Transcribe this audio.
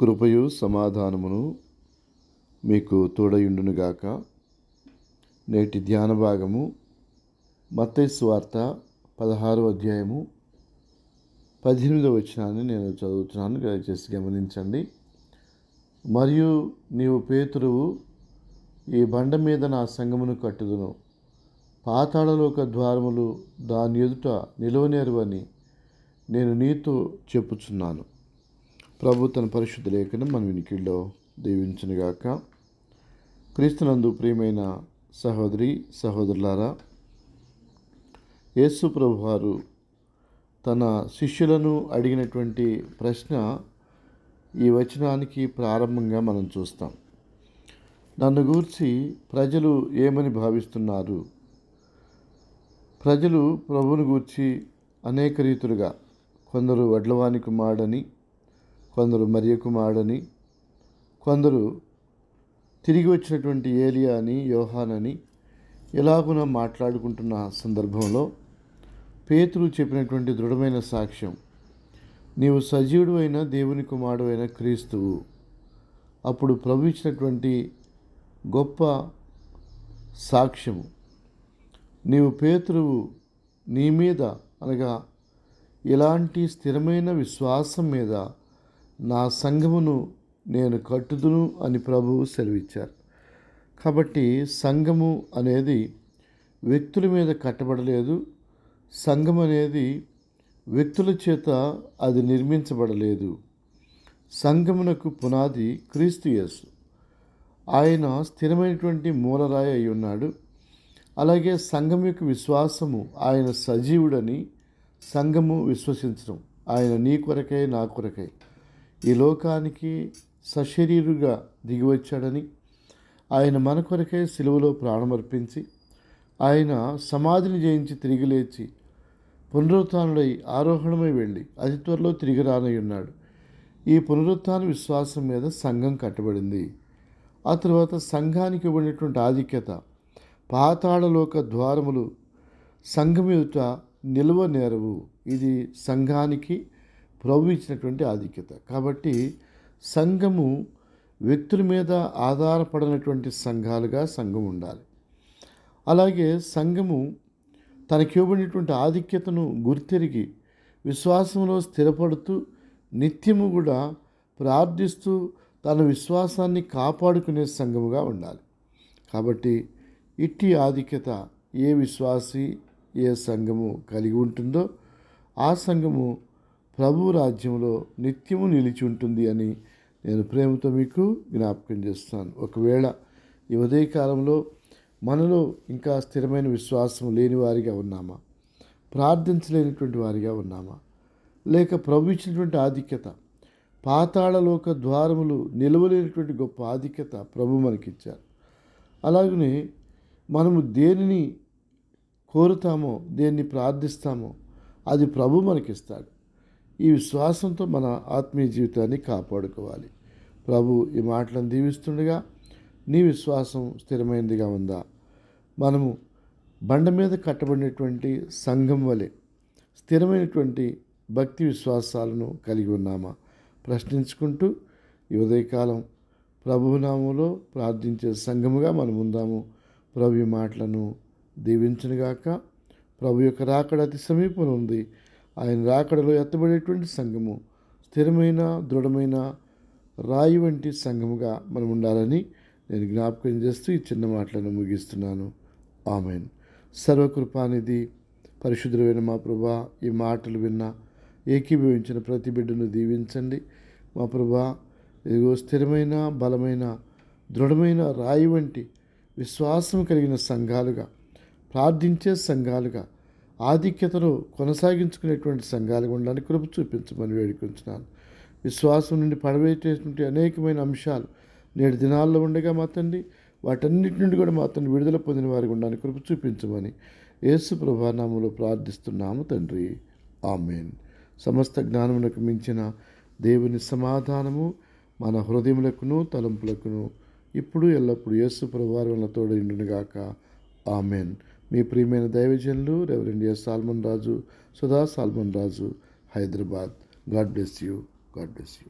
కృపయు సమాధానమును మీకు తోడయుండునుగాక. నేటి ధ్యాన భాగము మత్తయి వార్త పదహారవ అధ్యాయము పద్దెనిమిదవ వచనాన్ని నేను చదువుతున్నాను. దయచేసి గమనించండి. మరియు నీవు పేతురువు ఈ బండ మీద నా సంగమును కట్టుదును. పాతాళలోక ద్వారములు దాని ఎదుట నిలవనేరువని నేను నీతో చెప్పుచున్నాను. ప్రభు తన పరిశుద్ధ లేఖనం మన వినికిల్లో దీవించనుగాక. క్రీస్తునందు ప్రియమైన సహోదరి సహోదరులారా యేసు ప్రభు వారు తన శిష్యులను అడిగినటువంటి ప్రశ్న ఈ వచనానికి ప్రారంభంగా మనం చూస్తాం. నన్ను గూర్చి ప్రజలు ఏమని భావిస్తున్నారు? ప్రజలు ప్రభువును గూర్చి అనేక రీతులుగా కొందరు వడ్లవాణి కుమారుడని కొందరు మరియ కుమారుడని కొందరు తిరిగి వచ్చినటువంటి ఏలియా అని యోహానని ఎలాగున మాట్లాడుకుంటున్న సందర్భంలో పేతురు చెప్పినటువంటి దృఢమైన సాక్ష్యం నీవు సజీవుడు అయిన దేవుని కుమారుడు అయిన క్రీస్తువు అప్పుడు ప్రభు ఇచ్చినటువంటి గొప్ప సాక్ష్యము. నీవు పేతురువు నీ మీద అనగా ఇలాంటి స్థిరమైన విశ్వాసం మీద నా సంఘమును నేను కట్టుదును అని ప్రభువు సెలవిచ్చారు. కాబట్టి సంఘము అనేది వ్యక్తుల మీద కట్టబడలేదు. సంఘం అనేది వ్యక్తుల చేత అది నిర్మించబడలేదు. సంఘమునకు పునాది క్రీస్తు యేసు. ఆయన స్థిరమైనటువంటి మూలరాయి అయి ఉన్నాడు. అలాగే సంఘం యొక్క విశ్వాసము ఆయన సజీవుడని సంఘము విశ్వసించడం. ఆయన నీ కొరకై నా కొరకై. ఈ లోకానికి సశరీరుగా దిగివచ్చాడని ఆయన మన కొరకే సిలువలో ప్రాణమర్పించి ఆయన సమాధిని జయించి తిరిగి లేచి పునరుత్డై ఆరోహణమై వెళ్ళి అతి త్వరలో తిరిగి రానై ఉన్నాడు ఈ పునరుత్న విశ్వాసం మీద సంఘం కట్టబడింది. ఆ తర్వాత సంఘానికి ఇవ్వనటువంటి ఆధిక్యత పాతాళలోక ద్వారములు సంఘం ఎదుట నిల్వ నేరవు. ఇది సంఘానికి ప్రభు ఇచ్చినటువంటి ఆధిక్యత. కాబట్టి సంఘము వ్యక్తుల మీద ఆధారపడినటువంటి సంఘాలుగా సంఘం ఉండాలి. అలాగే సంఘము తనకి ఇవ్వబడినటువంటి ఆధిక్యతను గుర్తెరిగి విశ్వాసంలో స్థిరపడుతూ నిత్యము కూడా ప్రార్థిస్తూ తన విశ్వాసాన్ని కాపాడుకునే సంఘముగా ఉండాలి. కాబట్టి ఇట్టి ఆధిక్యత ఏ విశ్వాసి ఏ సంఘము కలిగి ఉంటుందో ఆ సంఘము ప్రభు రాజ్యంలో నిత్యము నిలిచి ఉంటుంది అని నేను ప్రేమతో మీకు జ్ఞాపకం చేస్తాను ఒకవేళ ఈ ఉదయకాలంలో మనలో ఇంకా స్థిరమైన విశ్వాసం లేని వారిగా ఉన్నామా? ప్రార్థించలేనటువంటి వారిగా ఉన్నామా? లేక ప్రభు ఇచ్చినటువంటి ఆధిక్యత పాతాళలోక ద్వారములు నిలవలేనటువంటి గొప్ప ఆధిక్యత ప్రభు మనకిచ్చారు. అలాగనే మనము దేనిని కోరుతామో దేన్ని ప్రార్థిస్తామో అది ప్రభు మనకిస్తాడు. ఈ విశ్వాసంతో మన ఆత్మీయ జీవితాన్ని కాపాడుకోవాలి. ప్రభు ఈ మాటలను దీవిస్తుండగా నీ విశ్వాసం స్థిరమైనదిగా ఉందా? మనము బండ మీద కట్టబడినటువంటి సంఘం వలె స్థిరమైనటువంటి భక్తి విశ్వాసాలను కలిగి ఉన్నామా? ప్రశ్నించుకుంటూ ఈ ఉదయకాలం ప్రభునామంలో ప్రార్థించే సంఘముగా మనం ఉందాము. ప్రభు మాటలను దీవించనుగాక. ప్రభు యొక్క రాకడ అతి సమీపంలో ఉంది. ఆయన రాకడలో ఎత్తబడేటువంటి సంఘము స్థిరమైన దృఢమైన రాయి వంటి సంఘముగా మనం ఉండాలని నేను జ్ఞాపకం చేస్తూ ఈ చిన్న మాటలను ముగిస్తున్నాను. ఆమెన్. సర్వకృపానిధి పరిశుద్ధమైన మా ప్రభా ఈ మాటలు విన్న ఏకీభవించిన ప్రతి బిడ్డను దీవించండి. మా ప్రభా ఇదిగో స్థిరమైన బలమైన దృఢమైన రాయి వంటి విశ్వాసం కలిగిన సంఘాలుగా ప్రార్థించే సంఘాలుగా ఆధిక్యతను కొనసాగించుకునేటువంటి సంఘాలుగా ఉండడానికి కృప చూపించమని వేడుకుంటున్నాను విశ్వాసం నుండి పడవేసేటువంటి అనేకమైన అంశాలు నేడు దినాల్లో ఉండగా మా వాటన్నిటి నుండి కూడా మాత్రం విడుదల పొందిన వారికి ఉండడానికి కృప చూపించమని యేసు ప్రభానామంలో ప్రార్థిస్తున్నాము తండ్రి. ఆమెన్. సమస్త జ్ఞానమునకు మించిన దేవుని సమాధానము మన హృదయములకును తలంపులకును ఇప్పుడు ఎల్లప్పుడూ యేసు ప్రభావం తోడు ఇండునుగాక ఆమెన్. మీ ప్రియమైన దైవజనులు reverend S Solomon Raju Sudha Solomon Raju Hyderabad. God bless you God bless you